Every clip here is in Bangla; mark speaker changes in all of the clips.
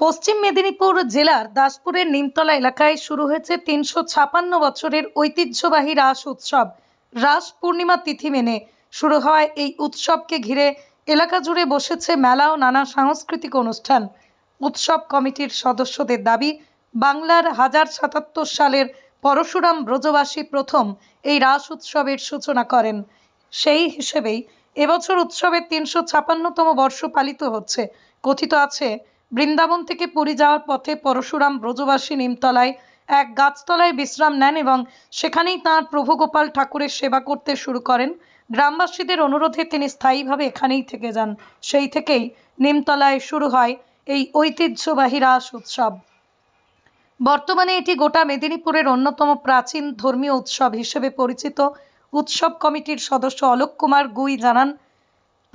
Speaker 1: পশ্চিম মেদিনীপুর জেলার দাসপুরের নিমতলা এলাকায় শুরু হয়েছে তিনশো ছাপান্ন বছরের ঐতিহ্যবাহী রাস উৎসব। রাস পূর্ণিমা তিথি মেনে শুরু হওয়ায় এই উৎসবকে ঘিরে এলাকা জুড়ে বসেছে মেলা ও নানা সাংস্কৃতিক অনুষ্ঠান। উৎসব কমিটির সদস্যদের দাবি, বাংলার হাজার সাতাত্তর সালের পরশুরাম ব্রজবাসী প্রথম এই রাস উৎসবের সূচনা করেন। সেই হিসেবেই এবছর উৎসবের তিনশো ছাপান্নতম বর্ষ পালিত হচ্ছে। কথিত আছে বৃন্দাবন থেকে পুরী যাওয়ার পথে পরশুরাম ব্রজবাসী নিমতলায় এক গাছতলায় বিশ্রাম নেন এবং সেখানেই তাঁর প্রভু গোপাল ঠাকুরের সেবা করতে শুরু করেন। গ্রামবাসীদের অনুরোধে তিনি স্থায়ীভাবে এখানেই থেকে যান। সেই থেকেই নিমতলায় শুরু হয় এই ঐতিহ্যবাহী রাস উৎসব। বর্তমানে এটি গোটা মেদিনীপুরের অন্যতম প্রাচীন ধর্মীয় উৎসব হিসেবে পরিচিত। উৎসব কমিটির সদস্য অলোক কুমার গুই জানান,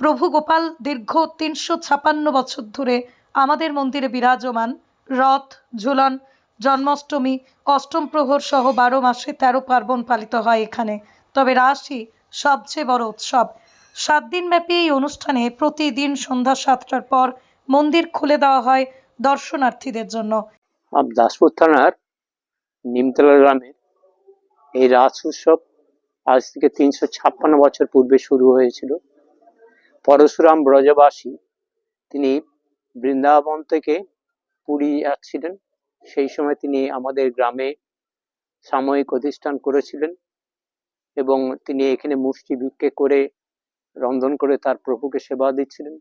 Speaker 1: প্রভু গোপাল দীর্ঘ তিনশো ছাপান্ন বছর ধরে আমাদের মন্দিরে বিরাজমান রথ, ঝুলন, জন্মাষ্টমী, অষ্টম প্রহর সহ বারো মাসে তেরো পার্বণ পালিত হয় এখানে। তবে রাসই সবচেয়ে বড় উৎসব। সাত দিনব্যাপী এই অনুষ্ঠানে প্রতিদিন সন্ধ্যা সাতটার পর মন্দির খুলে দেওয়া হয় দর্শনার্থীদের জন্য।
Speaker 2: দাসপুর থানার নিমতলা গ্রামের এই রাস উৎসব আজ থেকে তিনশো ছাপ্পান্ন বছর পূর্বে শুরু হয়েছিল। পরশুরাম ব্রজবাসী, তিনি বৃন্দাবন থেকে পুরী যাচ্ছিলেন সেই সময় তিনি আমাদের গ্রামে সাময়িক অধিষ্ঠান করেছিলেন এবং তিনি এখানে মুষ্টি ভিক্ষে করে, রন্ধন করে তার প্রভুকে সেবা দিচ্ছিলেন।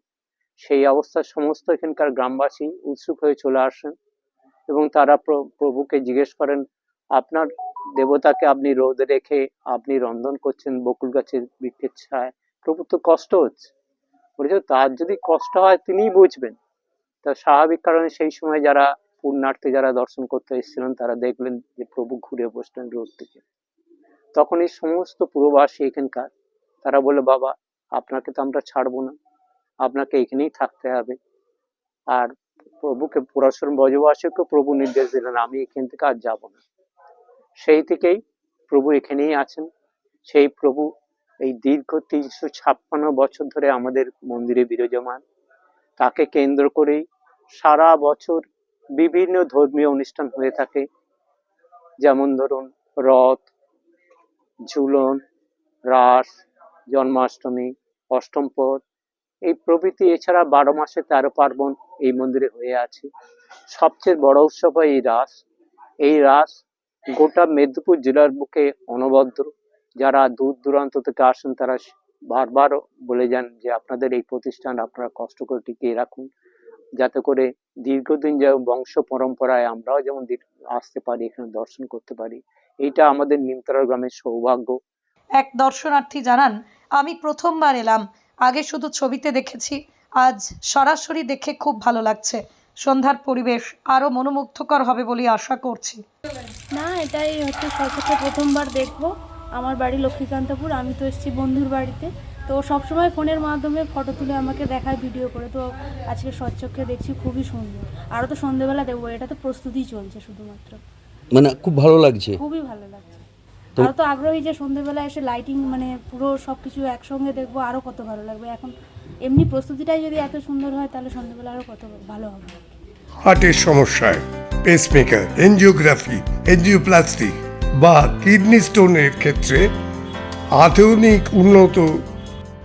Speaker 2: সেই অবস্থায় সমস্ত এখানকার গ্রামবাসী উৎসুক হয়ে চলে আসেন এবং তারা প্রভুকে জিজ্ঞেস করেন, আপনার দেবতাকে আপনি রোদে রেখে আপনি রন্ধন করছেন বকুল গাছের বৃক্ষের ছায় প্রভু তো কষ্ট হচ্ছে। বলেছে তার যদি কষ্ট হয় তিনিই বুঝবেন। তা স্বাভাবিক কারণে সেই সময় যারা পুণ্যার্থী যারা দর্শন করতে এসেছিলেন, তারা দেখলেন যে প্রভু ঘুরে বসলেন রোদ থেকে। তখন এই সমস্ত পুরবাসী এখানকার, তারা বলল, বাবা, আপনাকে তো আমরা ছাড়বো না। আপনাকে এখানেই থাকতে হবে। আর প্রভুকে, পরশুরাম ব্রজবাসীকে প্রভু নির্দেশ দিলেন, আমি এখান থেকে আর যাব না। সেই থেকেই প্রভু এখানেই আছেন। সেই প্রভু এই দীর্ঘ তিনশো ছাপ্পান্ন বছর ধরে আমাদের মন্দিরে বিরাজমান। তাকে কেন্দ্র করেই সারা বছর বিভিন্ন ধর্মীয় অনুষ্ঠান হয়ে থাকে। যেমন ধরুন, রথ, ঝুলন, রাস, জন্মাষ্টমী, অষ্টম পদ। এই প্রভৃতি এছাড়া বারো মাসে তেরো পার্বণ এই মন্দিরে হয়ে আছে। সবচেয়ে বড় উৎসব হয় এই রাস। এই রাস গোটা মেদিনীপুর জেলার বুকে অনবদ্র। যারা দূর দূরান্ত থেকে আসেন, তারা বারবার বলে যান যে, আপনাদের এই প্রতিষ্ঠান আপনারা কষ্ট করে টিকিয়ে রাখুন। যাতে করে দীর্ঘদিন যে বংশ পরম্পরায় আমরাও যেমন আসতে পারি এখানে দর্শন করতে পারি এইটা আমাদের নিমতলা গ্রামের সৌভাগ্য।
Speaker 1: এক দর্শনার্থী জানান আমি প্রথমবার এলাম আগে শুধু ছবিতে দেখেছি আজ সরাসরি দেখে খুব ভালো লাগছে সন্ধ্যার পরিবেশ আরও মনোমুগ্ধকর হবে বলে আশা করছি।
Speaker 3: না এটাই হচ্ছে সচক্ষে প্রথমবার দেখব আমার বাড়ি লক্ষ্মীকান্তপুর আমি তো এসেছি বন্ধুর বাড়িতে তো সবসময় ফোনের মাধ্যমে ফটো তুলে আমাকে দেখায় ভিডিও করে। তো আজকে সচক্ষে দেখছি খুবই সুন্দর। আরও তো সন্ধেবেলা দেখব এটা তো প্রস্তুতিই চলছে শুধুমাত্র।
Speaker 4: মানে খুব ভালো লাগছে?
Speaker 3: খুবই ভালো লাগছে। আরও তো আগ্রহী যে সন্ধেবেলা এসে লাইটিং মানে পুরো সব কিছু একসঙ্গে দেখব আরও কত ভালো লাগবে। এখন এমনি প্রস্তুতিটাই যদি এত সুন্দর হয় তাহলে সন্ধেবেলা আরও কত ভালো হবে।
Speaker 5: হার্টের সমস্যায় পেসমেকার এনজিওগ্রাফি এনজিওপ্লাস্টিক বা কিডনি স্টোনের ক্ষেত্রে আধুনিক উন্নত